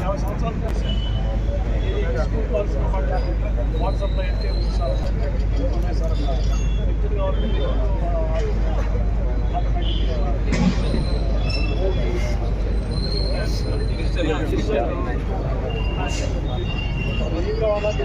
యాభై సంవత్సరాలు కలిసి వాట్సాప్లో అయితే సార్ ఉన్నాయి సార్ వ్యక్తులు కావాలంటే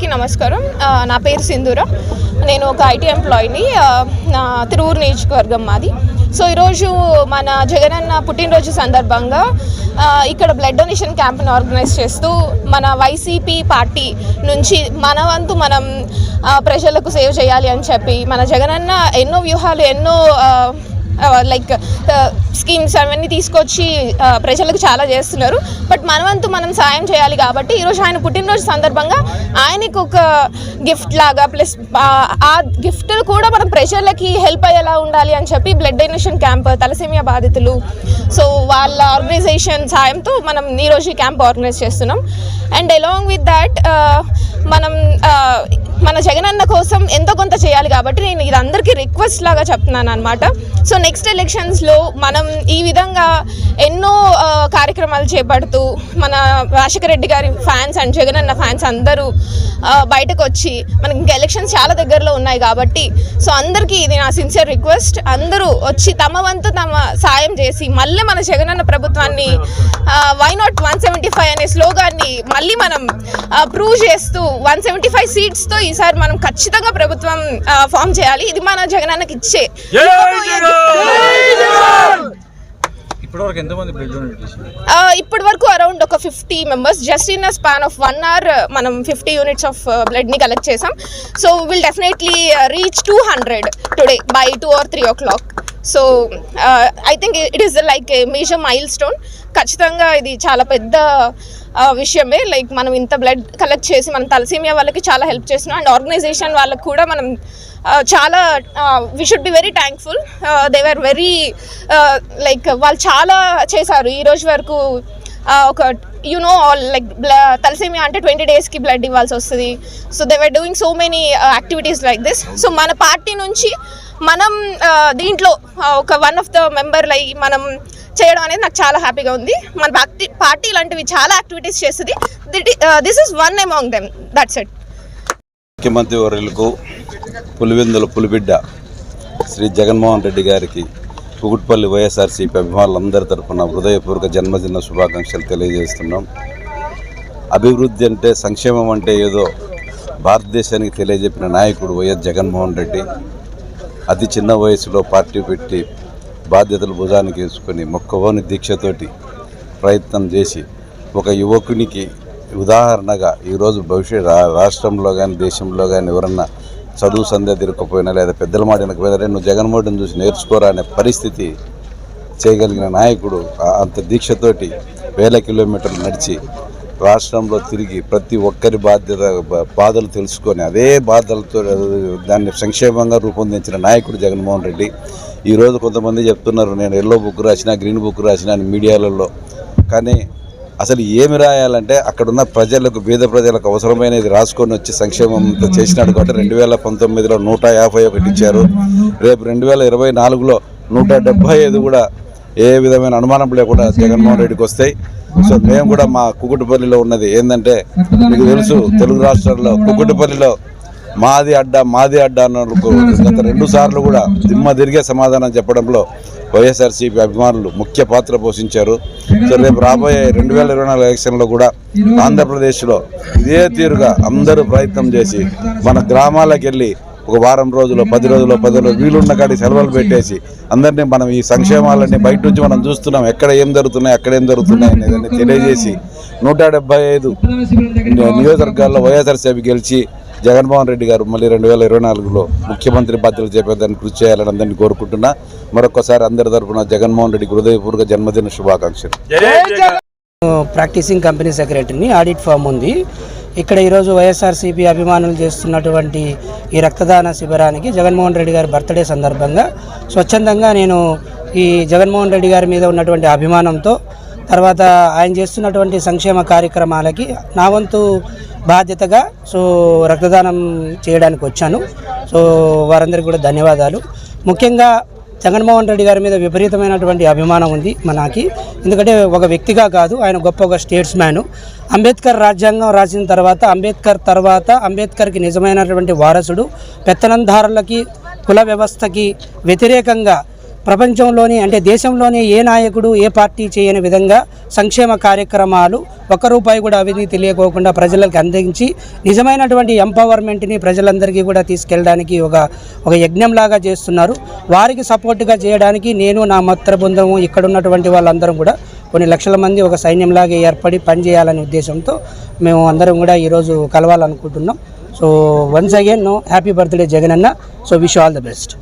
అందరికీ నమస్కారం. నా పేరు సింధూర. నేను ఒక ఐటీ ఎంప్లాయీని నా తిరువురు నియోజకవర్గం మాది. సో ఈరోజు మన జగనన్న పుట్టినరోజు సందర్భంగా ఇక్కడ బ్లడ్ డొనేషన్ క్యాంప్ని ఆర్గనైజ్ చేస్తూ మన వైసీపీ పార్టీ నుంచి మన వంతు మనం ప్రజలకు సేవ్ చేయాలి అని చెప్పి మన జగనన్న ఎన్నో వ్యూహాలు ఎన్నో లైక్ స్కీమ్స్ అవన్నీ తీసుకొచ్చి ప్రజలకు చాలా చేస్తున్నారు. బట్ మనవంతు మనం సాయం చేయాలి కాబట్టి ఈరోజు ఆయన పుట్టినరోజు సందర్భంగా ఆయనకు ఒక గిఫ్ట్ లాగా ప్లస్ ఆ గిఫ్ట్ కూడా మనం ప్రజలకి హెల్ప్ అయ్యేలా ఉండాలి అని చెప్పి బ్లడ్ డొనేషన్ క్యాంప్ తలసేమియా బాధితులు సో వాళ్ళ ఆర్గనైజేషన్ సాయంతో మనం ఈరోజు ఈ క్యాంప్ ఆర్గనైజ్ చేస్తున్నాం. అండ్ అలాంగ్ విత్ దాట్ మనం మన జగనన్న కోసం ఎంతో కొంత చేయాలి కాబట్టి నేను ఇది అందరికీ రిక్వెస్ట్ లాగా చెప్తున్నాను అనమాట సో నెక్స్ట్ ఎలక్షన్స్లో మనం ఈ విధంగా ఎన్నో కార్యక్రమాలు చేపడుతూ మన రాజశేఖర రెడ్డి గారి ఫ్యాన్స్ అండ్ జగనన్న ఫ్యాన్స్ అందరూ బయటకు వచ్చి మనకి ఇంకా ఎలక్షన్స్ చాలా దగ్గరలో ఉన్నాయి కాబట్టి సో అందరికీ ఇది నా సిన్సియర్ రిక్వెస్ట్ అందరూ వచ్చి తమ వంతు తమ సాయం చేసి మళ్ళీ మన జగనన్న ప్రభుత్వాన్ని why not one seventy five అనే స్లోగాన్ని మళ్ళీ మనం ప్రూవ్ చేస్తూ వన్ సెవెంటీ ఫైవ్ సీట్స్తో ఈసారి మనం ఖచ్చితంగా ప్రభుత్వం ఫామ్ చేయాలి. ఇది మన జగనన్నకి ఇచ్చే. బ్లడ్ ఇప్పటి వరకు అరౌండ్ ఒక fifty members just in a span of one hour మనం ఫిఫ్టీ యూనిట్స్ ఆఫ్ బ్లడ్ని కలెక్ట్ చేసాం so will definitely reach to hundred today by two or three o'clock so I think it is like a major milestone ఖచ్చితంగా ఇది చాలా పెద్ద uh, విషయమే. Like మనం ఇంత బ్లడ్ కలెక్ట్ చేసి మనం తలసీమియా వాళ్ళకి చాలా హెల్ప్ చేస్తున్నాం. అండ్ ఆర్గనైజేషన్ వాళ్ళకి కూడా మనం uh, చాలా we should be very thankful they are very like వాళ్ళు చాలా చేశారు. ఈ రోజు వరకు uh, ఒక you know all like thalassemia అంటే ట్వంటీ డేస్కి బ్లడ్ ఇవ్వాల్సి వస్తుంది. So they are doing so many activities like this so మన పార్టీ నుంచి మనం దీంట్లో ఒక వన్ ఆఫ్ ద మెంబర్లు అయ్యి మనం చేయడం అనేది నాకు చాలా హ్యాపీగా ఉంది. మన పార్టీ పార్టీ లాంటివి చాలా యాక్టివిటీస్ చేస్తుంది. This is one among them that's it ముఖ్యమంత్రి వర్యులకు పులివెందుల పులిబిడ్డ శ్రీ జగన్మోహన్ రెడ్డి గారికి కుకుట్పల్లి వైఎస్ఆర్సీపీ అభిమానులందరి తరఫున హృదయపూర్వక జన్మదిన శుభాకాంక్షలు తెలియజేస్తున్నాం. అభివృద్ధి అంటే సంక్షేమం అంటే ఏదో భారతదేశానికి తెలియజెప్పిన నాయకుడు వైఎస్ జగన్మోహన్ రెడ్డి. అతి చిన్న వయసులో పార్టీ పెట్టి బాధ్యతలు భుజానికి వేసుకొని మొక్కవోని దీక్షతోటి ప్రయత్నం చేసి ఒక యువకునికి ఉదాహరణగా ఈరోజు భవిష్యత్ రాష్ట్రంలో కానీ దేశంలో కానీ ఎవరన్నా చదువు సంధ్య తిరగకపోయినా లేదా పెద్దల మాట వినకపోయినా నువ్వు జగన్మోహన్ చూసి నేర్చుకోరా అనే పరిస్థితి చేయగలిగిన నాయకుడు అంత దీక్షతోటి వేల కిలోమీటర్లు నడిచి రాష్ట్రంలో తిరిగి ప్రతి ఒక్కరి బాధ్యత బాధలు తెలుసుకొని అదే బాధలతో దాన్ని సంక్షేమంగా రూపొందించిన నాయకుడు జగన్మోహన్ రెడ్డి. ఈరోజు కొంతమంది చెప్తున్నారు నేను ఎల్లో బుక్ రాసిన గ్రీన్ బుక్ రాసిన అని మీడియాలలో. కానీ అసలు ఏమి రాయాలంటే అక్కడున్న ప్రజలకు బీద ప్రజలకు అవసరమైనది రాసుకొని వచ్చి సంక్షేమం చేసినాడు కాబట్టి రెండు వేల పంతొమ్మిదిలో నూట యాభై ఒకటి ఇచ్చారు. రేపు రెండు వేల ఇరవై నాలుగులో నూట డెబ్బై ఐదు కూడా ఏ విధమైన అనుమానం లేకుండా జగన్మోహన్ రెడ్డికి వస్తాయి. సో మేము కూడా మా కుకుటిపల్లిలో ఉన్నది ఏంటంటే మీకు తెలుసు తెలుగు రాష్ట్రాల్లో కుకుటిపల్లిలో మాది అడ్డా మాది అడ్డా అన్నకు గత రెండు సార్లు కూడా దిమ్మ తిరిగే సమాధానం చెప్పడంలో వైఎస్ఆర్సీపీ అభిమానులు ముఖ్య పాత్ర పోషించారు. సో రేపు రాబోయే రెండు వేల ఇరవై నాలుగు ఎలక్షన్లో కూడా ఆంధ్రప్రదేశ్లో ఇదే తీరుగా అందరూ ప్రయత్నం చేసి మన గ్రామాలకు వెళ్ళి ఒక వారం రోజులు పది రోజులు పది రోజులు వీలున్న కాడి సెలవులు పెట్టేసి అందరినీ మనం ఈ సంక్షేమాలన్నీ బయట నుంచి మనం చూస్తున్నాం. ఎక్కడ ఏం జరుగుతున్నాయి అక్కడ ఏం జరుగుతున్నాయి అనేది తెలియజేసి నూట డెబ్బై ఐదు నియోజకవర్గాల్లో వైఎస్ఆర్సీపీ గెలిచి జగన్మోహన్ రెడ్డి గారు మళ్ళీ రెండు వేల ఇరవై నాలుగులో ముఖ్యమంత్రి బాధ్యతలు చేపేదాన్ని కృషి చేయాలని అందరినీ కోరుకుంటున్నా. మరొకసారి అందరి తరపున జగన్మోహన్ రెడ్డికి హృదయపూర్వక జన్మదిన శుభాకాంక్షలు. ప్రాక్టీసింగ్ కంపెనీ సెక్రటరీని ఆడిట్ ఫామ్ ఉంది. ఇక్కడ ఈరోజు వైఎస్ఆర్సీపీ అభిమానులు చేస్తున్నటువంటి ఈ రక్తదాన శిబిరానికి జగన్మోహన్ రెడ్డి గారి బర్త్డే సందర్భంగా స్వచ్ఛందంగా నేను ఈ జగన్మోహన్ రెడ్డి గారి మీద ఉన్నటువంటి అభిమానంతో తర్వాత ఆయన చేస్తున్నటువంటి సంక్షేమ కార్యక్రమాలకి నా వంతు బాధ్యతగా సో రక్తదానం చేయడానికి వచ్చాను. సో వారందరికీ కూడా ధన్యవాదాలు. ముఖ్యంగా జగన్మోహన్ రెడ్డి గారి మీద విపరీతమైనటువంటి అభిమానం ఉంది మనకి. ఎందుకంటే ఒక వ్యక్తిగా కాదు ఆయన గొప్ప ఒక స్టేట్స్ మ్యాను అంబేద్కర్ రాజ్యాంగం రాసిన తర్వాత అంబేద్కర్ తర్వాత అంబేద్కర్కి నిజమైనటువంటి వారసుడు పెత్తనందారులకి కుల వ్యవస్థకి వ్యతిరేకంగా ప్రపంచంలోని అంటే దేశంలోనే ఏ నాయకుడు ఏ పార్టీ చేయని విధంగా సంక్షేమ కార్యక్రమాలు ఒక్క రూపాయి కూడా అవినీతి తెలియకోకుండా ప్రజలకు అందించి నిజమైనటువంటి ఎంపవర్మెంట్ని ప్రజలందరికీ కూడా తీసుకెళ్ళడానికి ఒక ఒక యజ్ఞంలాగా చేస్తున్నారు. వారికి సపోర్ట్గా చేయడానికి నేను నా మత్ర బృందము ఇక్కడ ఉన్నటువంటి వాళ్ళందరం కూడా కొన్ని లక్షల మంది ఒక సైన్యంలాగా ఏర్పడి పనిచేయాలనే ఉద్దేశంతో మేము అందరం కూడా ఈరోజు కలవాలనుకుంటున్నాం. So once again happy birthday Jagan anna so wish all the best